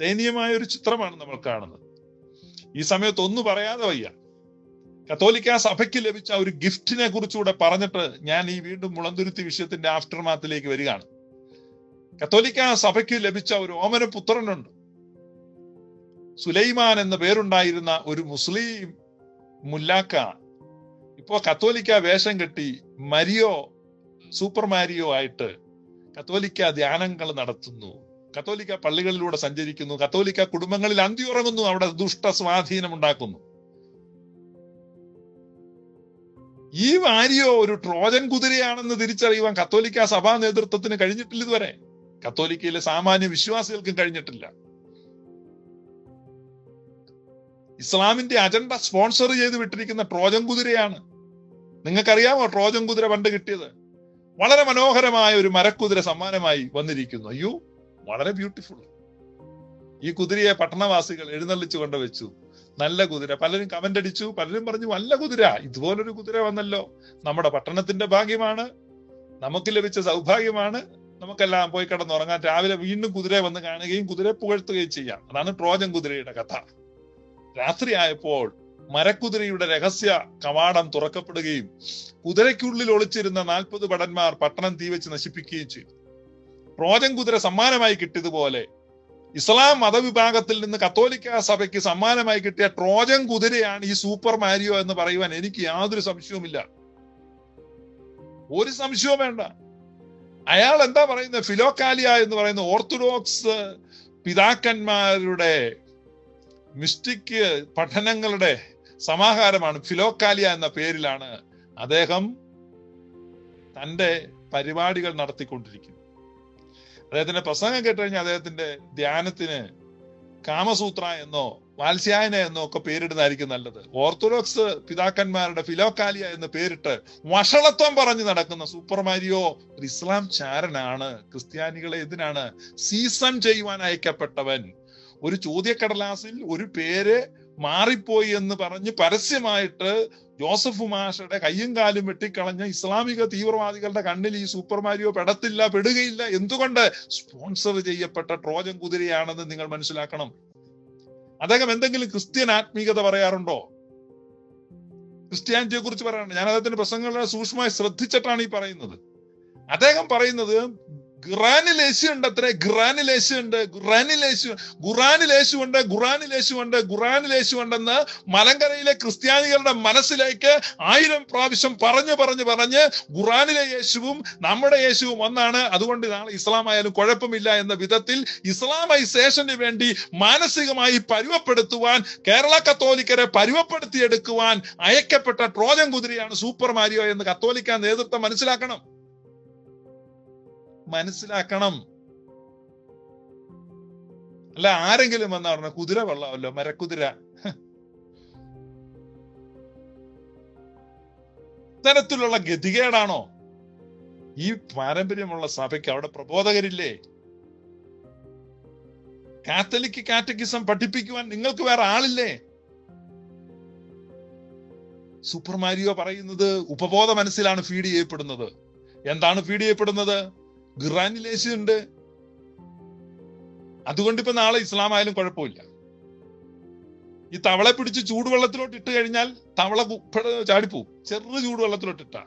ദയനീയമായ ഒരു ചിത്രമാണ് നമ്മൾ കാണുന്നത്. ഈ സമയത്ത് ഒന്നും പറയാതെ വയ്യ. കത്തോലിക്ക സഭയ്ക്ക് ലഭിച്ച ഒരു ഗിഫ്റ്റിനെ കുറിച്ചുകൂടെ പറഞ്ഞിട്ട് ഞാൻ ഈ വീണ്ടും മുളന്തുരുത്തി വിഷയത്തിന്റെ ആഫ്റ്റർ മാത്തിലേക്ക് വരികയാണ്. കത്തോലിക്ക സഭയ്ക്ക് ലഭിച്ച ഒരു ഓമന പുത്രനുണ്ട്. സുലൈമാൻ എന്ന പേരുണ്ടായിരുന്ന ഒരു മുസ്ലിം മുല്ലാക്ക ഇപ്പോ കത്തോലിക്ക വേഷം കെട്ടി മരിയോ സൂപ്പർ മാരിയോ ആയിട്ട് കത്തോലിക്ക ധ്യാനങ്ങൾ നടത്തുന്നു. കത്തോലിക്ക പള്ളികളിലൂടെ സഞ്ചരിക്കുന്നു. കത്തോലിക്ക കുടുംബങ്ങളിൽ അന്തിയുറങ്ങുന്നു. അവിടെ ദുഷ്ട സ്വാധീനം ഉണ്ടാക്കുന്നു. ഈ വാരിയോ ഒരു ട്രോജൻ കുതിരയാണെന്ന് തിരിച്ചറിയുവാൻ കത്തോലിക്ക സഭാ നേതൃത്വത്തിന് കഴിഞ്ഞിട്ടില്ല ഇതുവരെ. കത്തോലിക്കയിലെ സാമാന്യ വിശ്വാസികൾക്കും കഴിഞ്ഞിട്ടില്ല. ഇസ്ലാമിന്റെ അജണ്ട സ്പോൺസർ ചെയ്ത് വിട്ടിരിക്കുന്ന ട്രോജൻ കുതിരയാണ്. നിങ്ങൾക്കറിയാമോ ട്രോജൻ കുതിര പണ്ട് കിട്ടിയത്? വളരെ മനോഹരമായ ഒരു മരക്കുതിര സമ്മാനമായി വന്നിരിക്കുന്നു. അയ്യോ വളരെ ബ്യൂട്ടിഫുൾ ഈ കുതിരയെ പട്ടണവാസികൾ എഴുന്നള്ളിച്ചു കൊണ്ട് വെച്ചു. നല്ല കുതിര. പലരും കമന്റ് അടിച്ചു. പലരും പറഞ്ഞു നല്ല കുതിര. ഇതുപോലൊരു കുതിര വന്നല്ലോ. നമ്മുടെ പട്ടണത്തിന്റെ ഭാഗ്യമാണ്. നമുക്ക് ലഭിച്ച സൗഭാഗ്യമാണ്. നമുക്കെല്ലാം പോയി കിടന്നുറങ്ങാൻ രാവിലെ വീണ്ടും കുതിര വന്ന് കാണുകയും കുതിര പുകഴ്ത്തുകയും ചെയ്യാം. അതാണ് ട്രോജൻ കുതിരയുടെ കഥ. രാത്രി ആയപ്പോൾ മരക്കുതിരയുടെ രഹസ്യ കവാടം തുറക്കപ്പെടുകയും കുതിരയ്ക്കുള്ളിൽ ഒളിച്ചിരുന്ന നാൽപ്പത് ഭടന്മാർ പട്ടണം തീവച്ച് നശിപ്പിക്കുകയും ചെയ്തു. ട്രോജൻ കുതിര സമ്മാനമായി കിട്ടിയതുപോലെ ഇസ്ലാം മതവിഭാഗത്തിൽ നിന്ന് കത്തോലിക്ക സഭയ്ക്ക് സമ്മാനമായി കിട്ടിയ ട്രോജൻ കുതിരയാണ് ഈ സൂപ്പർ മാരിയോ എന്ന് പറയുവാൻ എനിക്ക് യാതൊരു സംശയവുമില്ല. ഒരു സംശയവും വേണ്ട. അയാൾ എന്താ പറയുന്നത്? ഫിലോക്കാലിയ എന്ന് പറയുന്ന ഓർത്തഡോക്സ് പിതാക്കന്മാരുടെ മിസ്റ്റിക് പഠനങ്ങളുടെ സമാഹാരമാണ് ഫിലോക്കാലിയ എന്ന പേരിലാണ് അദ്ദേഹം തന്റെ പരിപാടികൾ നടത്തിക്കൊണ്ടിരിക്കുന്നത്. അദ്ദേഹത്തിന്റെ പ്രസംഗം കേട്ട് കഴിഞ്ഞാൽ അദ്ദേഹത്തിന്റെ ധ്യാനത്തിന് കാമസൂത്ര എന്നോ വാത്സ്യായന എന്നോ ഒക്കെ പേരിടുന്നതായിരിക്കും നല്ലത്. ഓർത്തഡോക്സ് പിതാക്കന്മാരുടെ ഫിലോക്കാലിയ എന്ന് പേരിട്ട് വഷളത്വം പറഞ്ഞു നടക്കുന്ന സൂപ്പർമാരിയോ ഒരു ഇസ്ലാം ചാരനാണ്. ക്രിസ്ത്യാനികളെ എന്തിനാണ്? സീസൺ ചെയ്യുവാൻ അയക്കപ്പെട്ടവൻ. ഒരു ചോദ്യക്കടലാസിൽ ഒരു പേര് മാറിപ്പോയി എന്ന് പറഞ്ഞ് പരസ്യമായിട്ട് ജോസഫ് മാഷയുടെ കയ്യും കാലും വെട്ടിക്കളഞ്ഞ ഇസ്ലാമിക തീവ്രവാദികളുടെ കണ്ണിൽ ഈ സൂപ്പർ മാരിയോ പെടത്തില്ല പെടുകയില്ല. എന്തുകൊണ്ട്? സ്പോൺസർ ചെയ്യപ്പെട്ട ട്രോജൻ കുതിരയാണെന്ന് നിങ്ങൾ മനസ്സിലാക്കണം. അദ്ദേഹം എന്തെങ്കിലും ക്രിസ്ത്യൻ ആത്മീയത പറയാറുണ്ടോ? ക്രിസ്ത്യാനിറ്റിയെ കുറിച്ച് പറയാറുണ്ട് ഞാൻ അദ്ദേഹത്തിന്റെ പ്രസംഗങ്ങളെ സൂക്ഷ്മമായി ശ്രദ്ധിച്ചിട്ടാണ് ഈ പറയുന്നത്. അദ്ദേഹം പറയുന്നത് ഖുറാനിൽ യേശു ഉണ്ട് അത്ര ഖുറാനിൽ യേശു ഉണ്ട് ഖുറാനിൽ യേശു ഉണ്ട് ഖുറാനിൽ യേശു ഉണ്ട് ഖുറാനിൽ യേശു ഉണ്ടെന്ന് മലങ്കരയിലെ ക്രിസ്ത്യാനികളുടെ മനസ്സിലേക്ക് ആയിരം പ്രാവശ്യം പറഞ്ഞു പറഞ്ഞു പറഞ്ഞ് ഖുറാനിലെ യേശുവും നമ്മുടെ യേശുവും ഒന്നാണ്. അതുകൊണ്ട് നാളെ ഇസ്ലാം ആയാലും കുഴപ്പമില്ല എന്ന വിധത്തിൽ ഇസ്ലാമൈസേഷന് വേണ്ടി മാനസികമായി പരുവപ്പെടുത്തുവാൻ കേരള കത്തോലിക്കരെ പരുവപ്പെടുത്തിയെടുക്കുവാൻ അയക്കപ്പെട്ട ട്രോജൻ കുതിരയാണ് സൂപ്പർ മാരിയോ എന്ന് കത്തോലിക്ക നേതൃത്വം മനസ്സിലാക്കണം. മനസ്സിലാക്കണം. അല്ല ആരെങ്കിലും വന്ന പറഞ്ഞ കുതിര കൊള്ളാമല്ലോ മരക്കുതിര. ഇത്തരത്തിലുള്ള ഗതികേടാണോ? ഈ പാരമ്പര്യമുള്ള സഭയ്ക്ക് അവിടെ പ്രബോധകരില്ലേ? കാത്തലിക് കാറ്റക്കിസം പഠിപ്പിക്കുവാൻ നിങ്ങൾക്ക് വേറെ ആളില്ലേ? സൂപ്പർ മാരിയോ പറയുന്നത് ഉപബോധ മനസ്സിലാണ് ഫീഡ് ചെയ്യപ്പെടുന്നത്. എന്താണ് ഫീഡ് ചെയ്യപ്പെടുന്നത്? ഖുറാനിലേശ് ഉണ്ട് അതുകൊണ്ട് ഇപ്പൊ നാളെ ഇസ്ലാം ആയാലും കുഴപ്പമില്ല. ഈ തവളെ പിടിച്ച് ചൂടുവെള്ളത്തിലോട്ട് ഇട്ട് കഴിഞ്ഞാൽ തവള ചാടിപ്പോവും. ചെറു ചൂടുവെള്ളത്തിലോട്ട് ഇട്ടാ.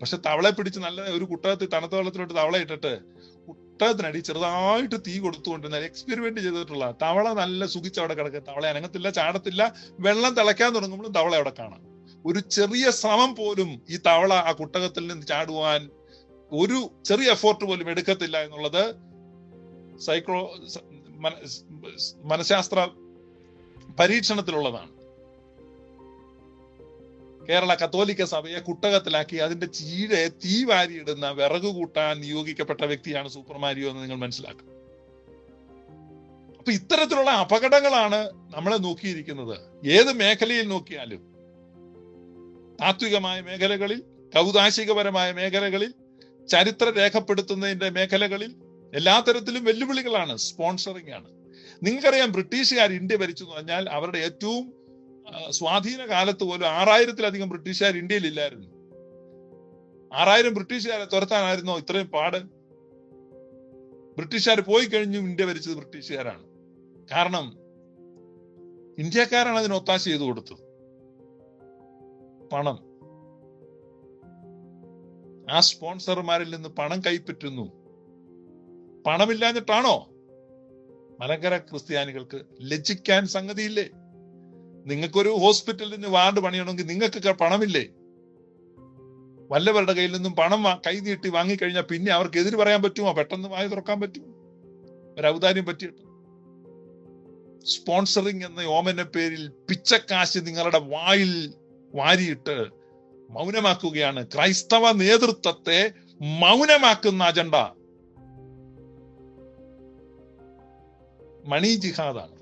പക്ഷെ തവളെ പിടിച്ച് നല്ല ഒരു കുട്ടകത്തിൽ തണുത്ത വെള്ളത്തിലോട്ട് തവള ഇട്ടിട്ട് കുട്ടകത്തിനടി ചെറുതായിട്ട് തീ കൊടുത്തുകൊണ്ടിരുന്ന എക്സ്പെരിമെന്റ് ചെയ്തിട്ടുള്ള തവള നല്ല സുഖിച്ച് അവിടെ കിടക്കുക. തവള അനങ്ങത്തില്ല ചാടത്തില്ല. വെള്ളം തിളയ്ക്കാൻ തുടങ്ങുമ്പോഴും തവള അവിടെ കാണാം. ഒരു ചെറിയ ശ്രമം പോലും ഈ തവള ആ കുട്ടകത്തിൽ നിന്ന് ചാടുവാൻ ഒരു ചെറിയ എഫോർട്ട് പോലും എടുക്കത്തില്ല എന്നുള്ളത് സൈക്കോ മനഃശാസ്ത്ര പരീക്ഷണത്തിലുള്ളതാണ്. കേരള കത്തോലിക്ക സഭയെ കുട്ടകത്തിലാക്കി അതിന്റെ ചീഴെ തീ വാരിയിടുന്ന വിറക് കൂട്ടാൻ നിയോഗിക്കപ്പെട്ട വ്യക്തിയാണ് സൂപ്പർമാരിയോ എന്ന് നിങ്ങൾ മനസ്സിലാക്കും. അപ്പൊ ഇത്തരത്തിലുള്ള അപകടങ്ങളാണ് നമ്മളെ നോക്കിയിരിക്കുന്നത്. ഏത് മേഖലയിൽ നോക്കിയാലും. താത്വികമായ മേഖലകളിൽ കൗതാശികപരമായ മേഖലകളിൽ ചരിത്ര രേഖപ്പെടുത്തുന്നതിന്റെ മേഖലകളിൽ എല്ലാ തരത്തിലും വെല്ലുവിളികളാണ് സ്പോൺസറിംഗ് ആണ്. നിങ്ങൾക്കറിയാം ബ്രിട്ടീഷുകാർ ഇന്ത്യ ഭരിച്ചു എന്ന് പറഞ്ഞാൽ അവരുടെ ഏറ്റവും സ്വാധീന കാലത്ത് പോലും ആറായിരത്തിലധികം ബ്രിട്ടീഷുകാർ ഇന്ത്യയിൽ ഇല്ലായിരുന്നു. ആറായിരം ബ്രിട്ടീഷുകാരെ തുരത്താനായിരുന്നോ ഇത്രയും പാട്? ബ്രിട്ടീഷുകാർ പോയി കഴിഞ്ഞു ഇന്ത്യ ഭരിച്ചത് ബ്രിട്ടീഷുകാരാണ്. കാരണം ഇന്ത്യക്കാരാണ് അതിന് ഒത്താശ ചെയ്തു കൊടുത്തത്. പണം. ആ സ്പോൺസർമാരിൽ നിന്ന് പണം കൈപ്പറ്റുന്നു. പണമില്ലാഞ്ഞിട്ടാണോ? മലങ്കര ക്രിസ്ത്യാനികൾക്ക് ലജ്ജിക്കാൻ സംഗതിയില്ലേ? നിങ്ങൾക്കൊരു ഹോസ്പിറ്റലിന് വാർഡ് പണിയണമെങ്കിൽ നിങ്ങൾക്ക് പണമില്ലേ? വല്ലവരുടെ കയ്യിൽ നിന്നും പണം കൈ നീട്ടി വാങ്ങിക്കഴിഞ്ഞാൽ പിന്നെ അവർക്ക് എതിര് പറയാൻ പറ്റുമോ? പെട്ടെന്ന് വായി തുറക്കാൻ പറ്റുമോ? ഒരു ഔദാര്യം പറ്റിയിട്ട്. സ്പോൺസറിങ് എന്ന ഓമന പേരിൽ പിച്ചക്കാശ് നിങ്ങളുടെ വായിൽ വാരിയിട്ട് മൗനമാക്കുകയാണ്. ക്രൈസ്തവ നേതൃത്വത്തെ മൗനമാക്കുന്ന അജണ്ട മണി ജിഹാദാണ്.